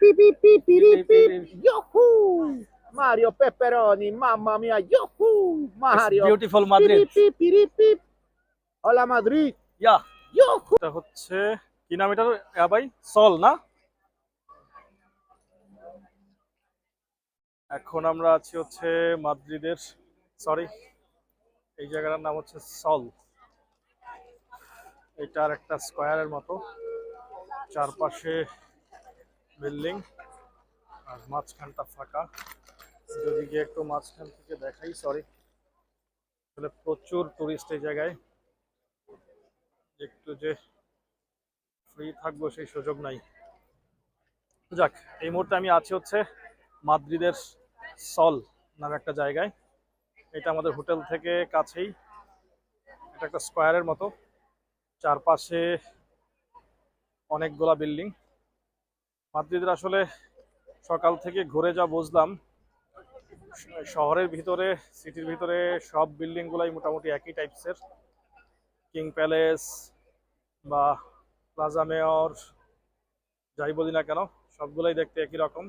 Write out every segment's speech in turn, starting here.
Pi pi pi piri Pi, pi, pi. pi. Yahoo! Mario Pepperoni, mamma mia, yahoo! Mario. pi piri pi. Hola Madrid. ইয়া Yahoo! এটা হচ্ছে কি নাম ইয়া ভাই সল না এখন আমরা আছি হচ্ছে মাদ্রিদের সরি এই জায়গাটার নাম হচ্ছে সল এটার একটা স্কোয়ারের মতো চারপাশে বিল্ডিং আর মাঝখানটা ফাঁকা। যদি গিয়ে একটু মাঝখান থেকে দেখাই সরি আসলে প্রচুর টুরিস্ট এই জায়গায়। একটু যে ফ্রি থাকব সেই সুযোগ নাই। যাক, এই মুহূর্তে আমি আছি হচ্ছে মাদ্রিদের সল নামে একটা জায়গায়। এটা আমাদের হোটেল থেকে কাছেই। এটা একটা স্কোয়ারের মতো। চারপাশে অনেকগুলা বিল্ডিং। মাদ্রিদের আসলে সকাল থেকে ঘুরে যা বুঝলাম, শহরের ভিতরে, সিটির ভিতরে সব বিল্ডিংগুলাই মোটামুটি একই টাইপসের কিং প্যালেস বা প্লাজা মেয়র, যাই বলি না কেন, সবগুলাই দেখতে একই রকম।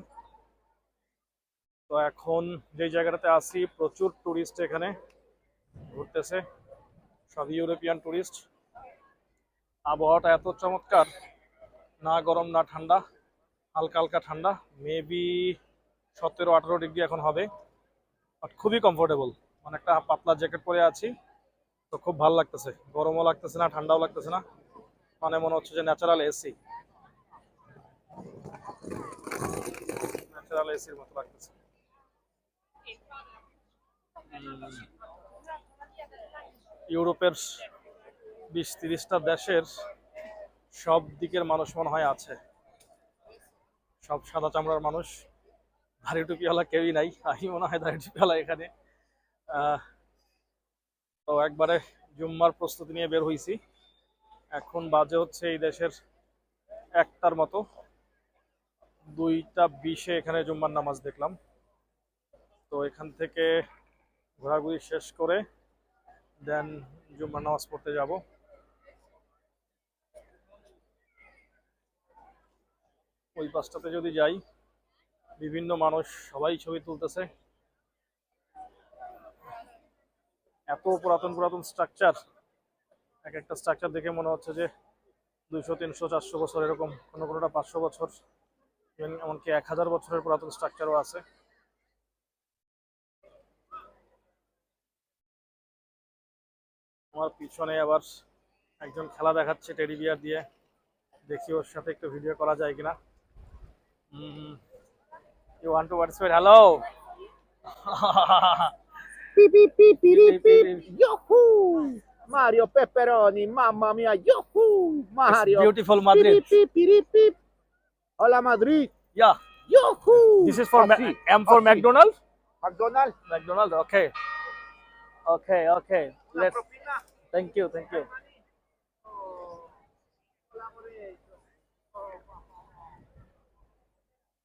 তো এখন যে জায়গাটাতে আছি, প্রচুর টুরিস্ট এখানে ঘুরতেছে। সব ইউরোপিয়ান টুরিস্ট আবহাওয়াটা এত চমৎকার না গরম, না ঠান্ডা, হালকা হালকা ঠান্ডা মেবি সতেরো, আঠেরো ডিগ্রি এখন হবে বাট খুবই কমফোর্টেবল মানে একটা পাতলা জ্যাকেট পরে আছি, তো খুব ভালো লাগতেছে। গরমও লাগতেছে না, ঠান্ডাও লাগতেছে না। মানে মনে হচ্ছে যে ন্যাচারাল এসি ন্যাচারাল এসির মতো লাগতেছে। ইউরোপের বিশ, তিরিশটা দেশের সব দিকের মানুষ মনে হয় আছে। সব সাদা চামড়ার মানুষ। দাড়ি টুপিওয়ালা কেউই নাই। আমি মনে হয় দাড়ি টুপিওয়ালা এখানে। তো একবারে জুম্মার প্রস্তুতি নিয়ে বের হয়েছি এখন বাজে হচ্ছে এই দেশের একটার মতো। দুইটা বিশে এখানে জুম্মার নামাজ দেখলাম। তো এখান থেকে ঘোরাঘুরি শেষ করে দেন জুম্মার নামাজ পড়তে যাব। ওই পাশটাতে যদি যাই, বিভিন্ন মানুষ সবাই ছবি তুলতেছে। এত পুরাতন পুরাতন স্ট্রাকচার এক একটা স্ট্রাকচার দেখে মনে হচ্ছে যে দুইশো, তিনশো, চারশো বছর এরকম, কোনো কোনোটা পাঁচশো বছর এমনকি এক হাজার বছরের পুরাতন স্ট্রাকচারও আছে। আমার পিছনে আবার একজন খেলা দেখাচ্ছে টেডি বিয়ার দিয়ে, দেখি ওর সাথে একটু ভিডিও করা যায় কিনা। Mm. You want to participate? Hello. beep, beep, beep, beep, beep, beep. Yahoo! Mario Pepperoni, mamma mia, Yahoo! Mario. It's beautiful Madrid. Beep, beep, beep, beep. Hola Madrid. Yeah. Yahoo! This is for Ma- M for McDonald's. McDonald's. McDonald's. Okay. Okay. Okay. Let's. Thank you. Thank you.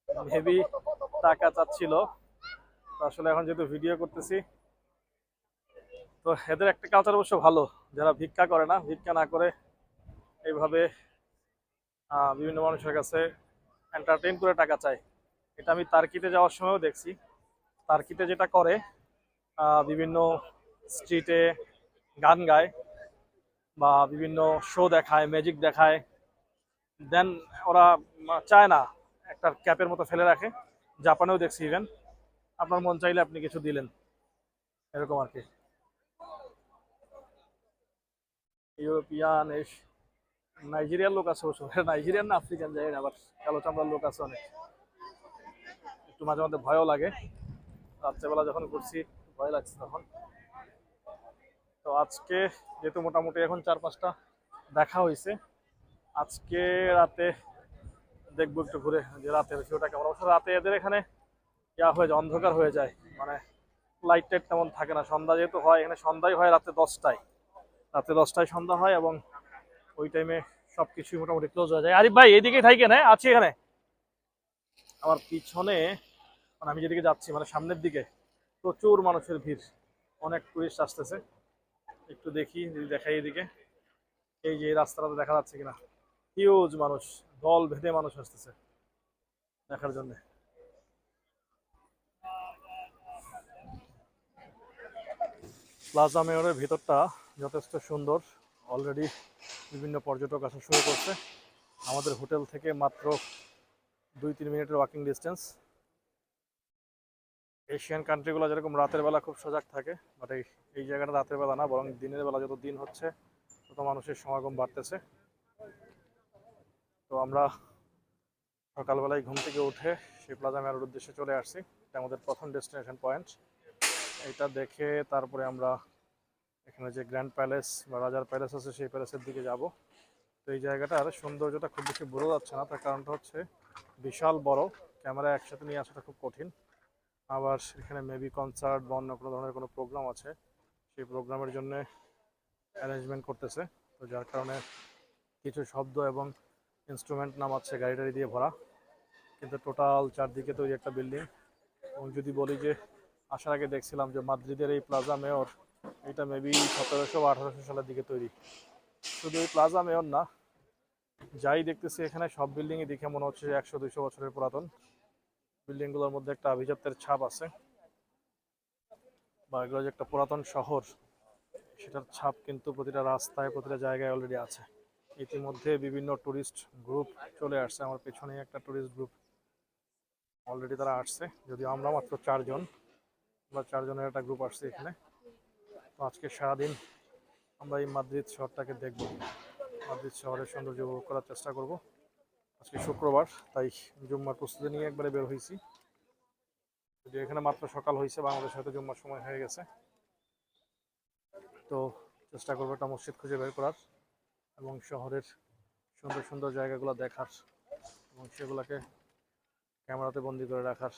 Maybe টাকা চাচ্ছিল। তো আসলে এখন যেহেতু video করতেছি, তো এদের একটা কালচার অবশ্য ভালো, যারা ভিক্ষা করে না, ভিক্ষা না করে এইভাবে বিভিন্ন মানুষের কাছে এন্টারটেইন করে টাকা চায়। এটা আমি তার্কিতে যাওয়ার সময়ও দেখছি। তার্কিতে যেটা করে বিভিন্ন স্ট্রিটে গান গায় বা বিভিন্ন শো দেখায় ম্যাজিক দেখায়। দেন ওরা চায় না। একটা ক্যাপের মতো ফেলে রাখে। জাপানেও দেখছি ইভেন আপনার মন চাইলে আপনি কিছু দিলেন। এরকম আর কি। ইউরোপিয়ান এস নাইজেরিয়ার লোক আছে অবশ্য। নাইজেরিয়ান না আফ্রিকান জায়গায় আবার কালো চামড়ার লোক আছে অনেক। একটু মাঝে মাঝে ভয়ও লাগে। রাত্রেবেলা যখন ঘুরছি, ভয় লাগছে তখন। তো আজকে যেহেতু মোটামুটি এখন চার পাঁচটা দেখা হয়েছে। আজকে রাতে দেখব একটু ঘুরে যে রাতের ভিউটা কেমন অবশ্য রাতে এদের এখানে ইয়া হয়ে যায়, অন্ধকার হয়ে যায়। মানে লাইট টাইট তেমন থাকে না। সন্ধ্যা যেহেতু হয়, এখানে সন্ধ্যায় হয় রাতে দশটায়। রাতে দশটায় সন্ধ্যা হয় এবং ওই টাইমে সব কিছুই মোটামুটি ক্লোজ হয়ে যায়। আরিফ ভাই, এদিকে থাকেন না আছি এখানে। আমার পিছনে মানে আমি যেদিকে যাচ্ছি মানে সামনের দিকে প্রচুর মানুষের ভিড়। অনেক টুরিস্ট আসতেছে। একটু দেখি, যদি দেখাই এদিকে। এই যে এই রাস্তাটাতে দেখা যাচ্ছে কিনা। হিউজ মানুষ, দল ভেদে মানুষ আসতেছে দেখার জন্য। প্লাজা মেয়রের ভিতরটা যথেষ্ট সুন্দর। অলরেডি বিভিন্ন পর্যটক আসা শুরু করছে। আমাদের হোটেল থেকে মাত্র দুই তিন মিনিটের ওয়াকিং ডিস্টেন্স এশিয়ান কান্ট্রিগুলো যেরকম রাতের বেলা খুব সজাগ থাকে বাট এই এই জায়গাটা রাতের বেলা না, বরং দিনের বেলা যত দিন হচ্ছে, তত মানুষের সমাগম বাড়তেছে। তো আমরা সকালবেলায় ঘুম থেকে উঠে সেই প্লাজা মেয়ারের উদ্দেশ্যে চলে আসছি। এটা আমাদের প্রথম ডেস্টিনেশন পয়েন্ট। এটা দেখে তারপরে আমরা এখানে যে গ্র্যান্ড প্যালেস বা রাজার প্যালেস আছে সেই প্যালেসের দিকে যাব। তো এই জায়গাটার সৌন্দর্যটা খুব বেশি বোঝা যাচ্ছে না, তার কারণটা হচ্ছে বিশাল বড়। ক্যামেরা একসাথে নিয়ে আসাটা খুব কঠিন। আবার এখানে মেবি কনসার্ট বা অন্য কোনো ধরনের কোনো প্রোগ্রাম আছে, সেই প্রোগ্রামের জন্য অ্যারেঞ্জমেন্ট করতেছে। তো যার কারণে কিছু শব্দ এবং ইনস্ট্রুমেন্ট নামাচ্ছে গাড়ি টাড়ি দিয়ে ভরা। কিন্তু টোটাল চারদিকে তৈরি একটা বিল্ডিং এবং যদি বলি যে, আসার আগে দেখছিলাম যে মাদ্রিদের এই প্লাজা মেয়র এটা মেবি সতেরোশো বা আঠারোশো সালের দিকে তৈরি। শুধু এই প্লাজা মেয়র না, যাই দেখতেছি এখানে সব বিল্ডিংই দেখে মনে হচ্ছে একশো, দুইশো বছরের পুরাতন। বিল্ডিংগুলোর মধ্যে একটা আভিজাত্যের ছাপ আছে। বা এগুলো যে একটা পুরাতন শহর, সেটার ছাপ কিন্তু প্রতিটা রাস্তায়, প্রতিটা জায়গায় অলরেডি আছে। ইতিমধ্যে বিভিন্ন টুরিস্ট গ্রুপ চলে আসছে। আমার পেছনে একটা টুরিস্ট গ্রুপ অলরেডি তারা আসছে। যদিও আমরা মাত্র চারজন, আমরা চারজনের একটা গ্রুপ আসছে এখানে। তো আজকে সারাদিন আমরা এই মাদ্রিদ শহরটাকে দেখব। মাদ্রিদ শহরের সৌন্দর্য উপভোগ করার চেষ্টা করব। আজকে শুক্রবার, তাই জুম্মার প্রস্তুতি নিয়ে একবারে বের হয়েছি। যদি এখানে মাত্র সকাল হয়েছে বাংলাদেশ হয়তো জুম্মার সময় হয়ে গেছে। তো চেষ্টা করব একটা মসজিদ খুঁজে বের করার। এবং শহরের সুন্দর সুন্দর জায়গাগুলো দেখার এবং সেগুলোকে ক্যামেরাতে বন্দি করে রাখার